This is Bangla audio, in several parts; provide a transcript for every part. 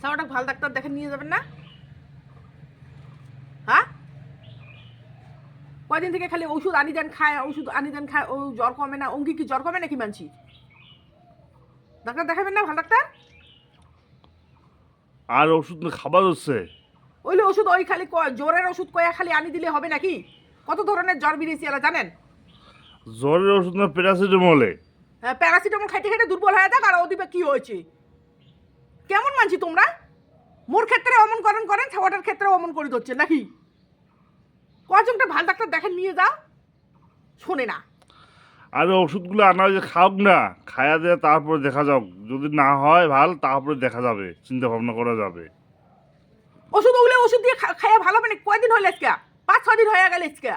সাওয়াটা ভালো ডাক্তার দেখে নিয়ে যাবেন না? হ্যাঁ? কয়দিন থেকে খালি ওষুধ আনি দেন খায় ওষুধ আনি দেন খায় ও জ্বর কমে না অঙ্কি কি জ্বর কমে নাকি মানছি? ডাক্তার দেখাবেন না ভালো ডাক্তার? আর ওষুধ না খাবার হচ্ছে? ওইলে ওষুধ ওই খালি জ্বরের ওষুধ কয়া খালি আনি দিলে হবে নাকি? কত ধরনের জ্বর বেরিয়েছে এরা জানেন? জ্বরের ওষুধ না প্যারাসিটামলে। হ্যাঁ প্যারাসিটামল খাইতে খাইতে দুর্বল হয়ে থাক আর ওদিকে কি হয়েছে? কেমন মানছি তোমরা? মোর ক্ষেত্রে অমন করেন করেন ছাওয়াটার ক্ষেত্রে অমন করে ধরছে নাকি? কয়জনটা ভালো ডাক্তার দেখেন নিয়ে যাও শোনে না। আর ওষুধগুলো আনা যে খাওক না খায়া দেয়া তারপরে দেখা যাক। যদি না হয় ভালো তারপরে দেখা যাবে চিন্তা ভাবনা করা যাবে। ওষুধ ওগুলো ওষুধ দিয়ে খাইয়া ভালো মানে কয়দিন হলে আজকে? পাঁচ ছ দিন হয়ে গেলে আজকে।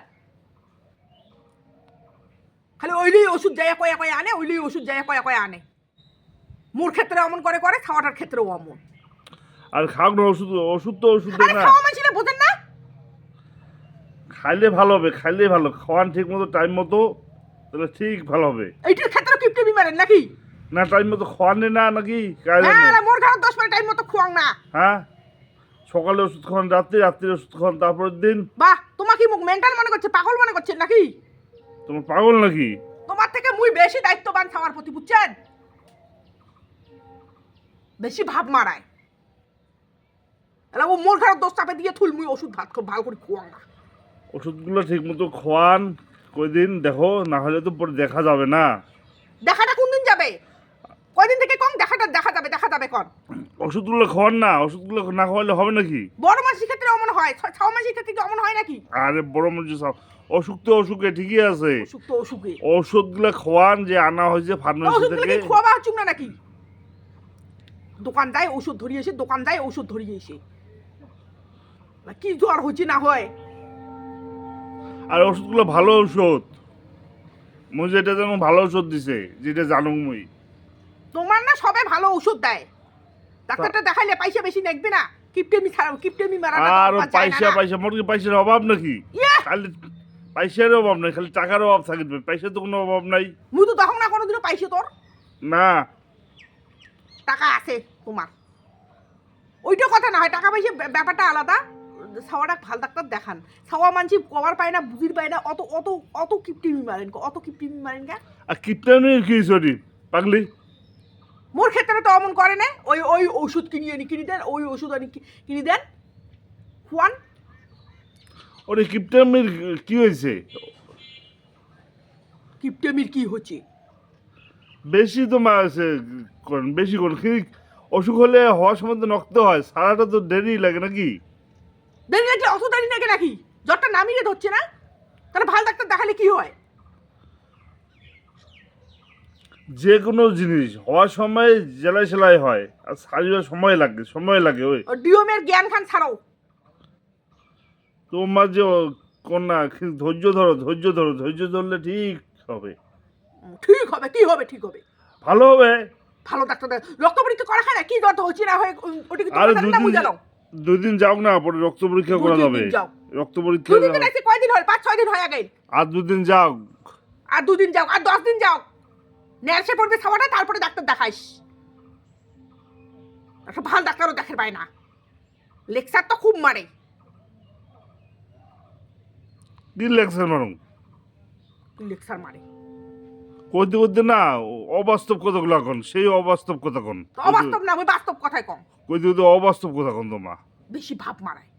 খালি ওইলি ওষুধ যাইয়া কয়া কয়া আনে ওইলি ওষুধ যাইয়া কয়া কয়া আনে। মোর ক্ষেত্রে অমন করে করে খাওয়াটার ক্ষেত্রেও অমন। আর খাওক না ওষুধ ওষুধ তো ওষুধ আরে না। খাওয়া মানছিলে বোঝেন না। খাইলে ভালো হবে খাইলে ভালো খাওয়ান ঠিক মতো টাইম মতো তাহলে ঠিক ভালো হবে। এইটার ক্ষেত্রে কিপটিমি মারেন নাকি? না টাইম মতো খাওয়ানে না নাকি না, মোর ঘরে দশ মিনিট টাইম মতো খুয়াং না। হ্যাঁ? সকালে ওষুধ খাওয়ান রাত্রি রাত্রি ওষুধ খাওয়ান তারপরের দিন? বাহ তোমার কি মুখ মেন্টাল মনে করছে পাগল মনে করছেন নাকি? তোমার পাগল নাকি? তোমার থেকে মুই বেশি দায়িত্ববান খাওয়ার প্রতি বুঝছেন? বেশি ভাব মারায়। এলা ও মোর ঘরের দোষ চাপে দিয়ে থুল মুই ওষুধ ভাত ভালো করে খুয়াং না। ওষুধগুলো ঠিক মতো খাওয়ান কয়দিন দেখো না হলে তো পরে দেখা যাবে না। দেখাটা কোন দিন যাবে? কয়দিন থেকে কম? দেখাটা দেখা যাবে দেখা যাবে কন। ওষুধগুলো খাওয়ান না ওষুধগুলো না খাওয়ালে হবে নাকি? বড় মাসির ক্ষেত্রে অমন হয় ছ- মাসির ক্ষেত্রে কি অমন হয় নাকি? আরে বড় সাহেব অসুখ তো অসুখে ঠিকই আছে। অসুখ তো অসুখে ওষুধগুলো খাওয়ান যে আনা হয়েছে ফার্মেসি ওষুধগুলো থেকে। কি খোয়াবা হচ্ছুক না নাকি? দোকান যায় ওষুধ ধরিয়ে এসে দোকান যায় ওষুধ ধরিয়ে এসে। কি জ্বর হচ্ছে না হয়? আর ওষুধগুলো ভালো ঔষধ। মুই যেটা যেন ভালো ওষুধ দিছে যেটা জানো মুই। তোমার না সবে ভালো ওষুধ দেয়। ডাক্তারটা দেখাইলে পয়সা বেশি নেকবে না। কিপটেমি ছাড়া কিপটেমি মারা আর পয়সা পয়সা মোর কি পয়সার অভাব নাকি! খালি পয়সার অভাব নাই খালি টাকার অভাব থাকবে। পয়সার তো কোনো অভাব নাই। মুই তো তখন না কোনোদিনও পাইছি তোর। না টাকা আছে তোমার। ওইটা কথা না হয় টাকা পয়সা ব্যা- ব্যাপারটা আলাদা। সাওয়াটা ভালো ডাক্তার দেখান। সাওয়া মানছি কভার পায় না বুঝির পায় না অত অত অত কিপটিমি মারেন অত কিপটিমি মারেন গা আর কিপটানি কি সরি? পাগলি? মোর ক্ষেত্রে তো অমন করে না। ওই ওই ওষুধ কিনিয়ে নি কিনি দেন ওই ওষুধ আনি কি- কিনি দেন। খুয়ান? ওরে কিপটামির কি হয়েছে কিপটেমির কি হচ্ছে? বেশি তো করেন বেশি করেন কি অসুখ হলে হওয়ার সময় তো নক্ত হয় সারাটা তো দেরি লাগে নাকি? দেরি লাগলে অত দেরি নাকি নাকি? জ্বরটা নামিয়ে ধরছে না? তাহলে ভালো ডাক্তার দেখালে কি হয়? যে কোনো জিনিস হওয়ার সময় জেলায় সেলাই হয় আর সারিবার সময় লাগে সময় লাগে ওই। ডিওমের জ্ঞান খান ছাড়াও। তোমার যে কন্যা ধৈর্য ধরো ধৈর্য ধরো ধৈর্য ধরলে ঠিক হবে। ঠিক হবে কি হবে ঠিক হবে। ভালো হবে। ভালো ডাক্তার রক্ত পরীক্ষা করা খায় না? কি জ্বর হচ্ছে না হয় ওটা কি আর দুদিন যাও না পরে রক্ত পরীক্ষা করা যাবে। রক্ত পরীক্ষা দুদিন তো দেখছি কয়দিন হয়? পাঁচ ছয় দিন হয়ে গেল আর দুদিন যাও। আর দুদিন যাও আর দশ দিন যাও। ন্যাসে পড়বে খাওয়াটা তারপরে ডাক্তার দেখাইস। একটা ভালো ডাক্তারও দেখে পায় না। লেকচার তো খুব মারে। দিন লাগছে মারুম? লেকচার মারে। করতে করতে না অবাস্তব কথাগুলো এখন সেই অবাস্তব কথা কোন। অবাস্তব না আমি বাস্তব কথাই কম। কইতে কইতে অবাস্তব কথা কোন তোমা বেশি ভাব মারায়।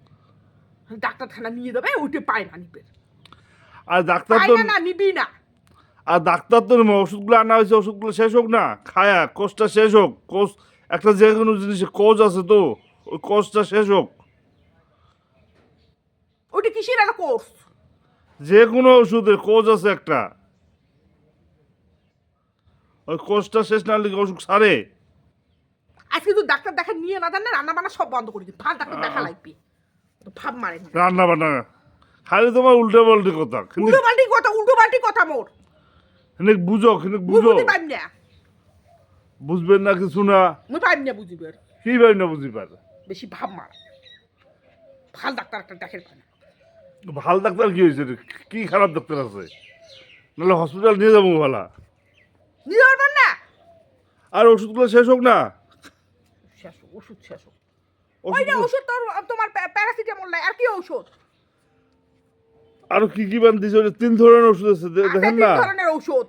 ডাক্তারখানা নিয়ে যাবে ওইটা পায় না নিবে আর ডাক্তার তো না নিবি না। আর ডাক্তার তো ওষুধগুলো আনা হয়েছে ওষুধগুলো শেষ হোক না খায়া কোষটা শেষ হোক কোষ একটা যে কোনো জিনিসে কোষ আছে তো ওই কোষটা শেষ হোক। ওইটা কিসের একটা কোষ? যে কোনো ওষুধের কোষ আছে একটা। ওই কোষটা শেষ না হলে কি ওষুধ সারে? আজকে তুই ডাক্তার দেখা নিয়ে না জানে রান্না বান্না সব বন্ধ করে দিই ভালো ডাক্তার দেখা লাগবে। তো ভাব মারে না। রান্না বান্না খালি তোমার উল্টে পাল্টে কথা। উল্টো পাল্টি কথা উল্টো পাল্টি কথা মোর। কিন্তু বুঝো কিন্তু বুঝো। বুঝতে পারি না। বুঝবেন না কিছু না। মুই পারি না বুঝিবে কি ভাই না বুঝি পারে বেশি ভাব মার। ভালো ডাক্তার একটা দেখেন পায় ভালো ডাক্তার কি হয়েছে? রে? কি খারাপ ডাক্তার আছে? নাহলে হসপিটাল নিয়ে যাব ভালা। নিয়ে পারবেন না। আর ওষুধগুলো শেষ হোক না। শেষ হোক, ওষুধ শেষ হোক। ওই যে ওষুধ- তোর তোমার প্যা- প্যারাসিটামল নাই আর কি ঔষধ আরও কি কি বান দিছে? ওটা তিন ধরনের ওষুধ আছে দে- আছে দেখেন তিন না। ধরনের ঔষধ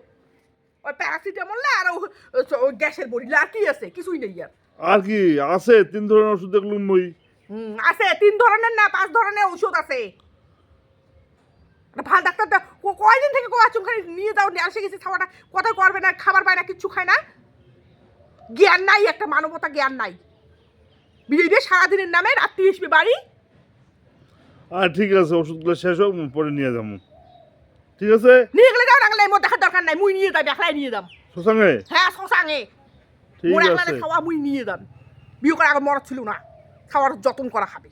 ওই প্যারাসিটামল না আর ও- ওই গ্যাসের বড়ি আর কি আছে? কিছুই নেই আর আর কি আছে? তিন ধরনের ওষুধ দেখলুম মই। হুম, আছে তিন ধরনের না পাঁচ ধরনের ঔষধ আছে। একটা ভালো ডাক্তার দা- কয়দিন থেকে কোয়া চুমখানি নিয়ে যাও নিয়ে আসে গেছে খাওয়াটা। কথা করবে না খাবার পায় না কিচ্ছু খায় না। জ্ঞান নাই একটা মানবতা জ্ঞান নাই। বিজয়ী সারাদিনের নামে রাত্রি আসবে বাড়ি। আর ঠিক আছে ওষুধগুলো শেষ হোক পরে নিয়ে যাব। ঠিক আছে? নিয়ে গেলে যাও গেলে মোর দেখার দরকার নাই মুই নিয়ে যাই একলাই নিয়ে যাম শশাঙ্গে হ্যাঁ শশাঙে ঠিক মোর একলাই খাওয়া মুই নিয়ে যাম বিয়ে করার আগে মরদ ছিল না খাওয়ার যত্ন করা খাবে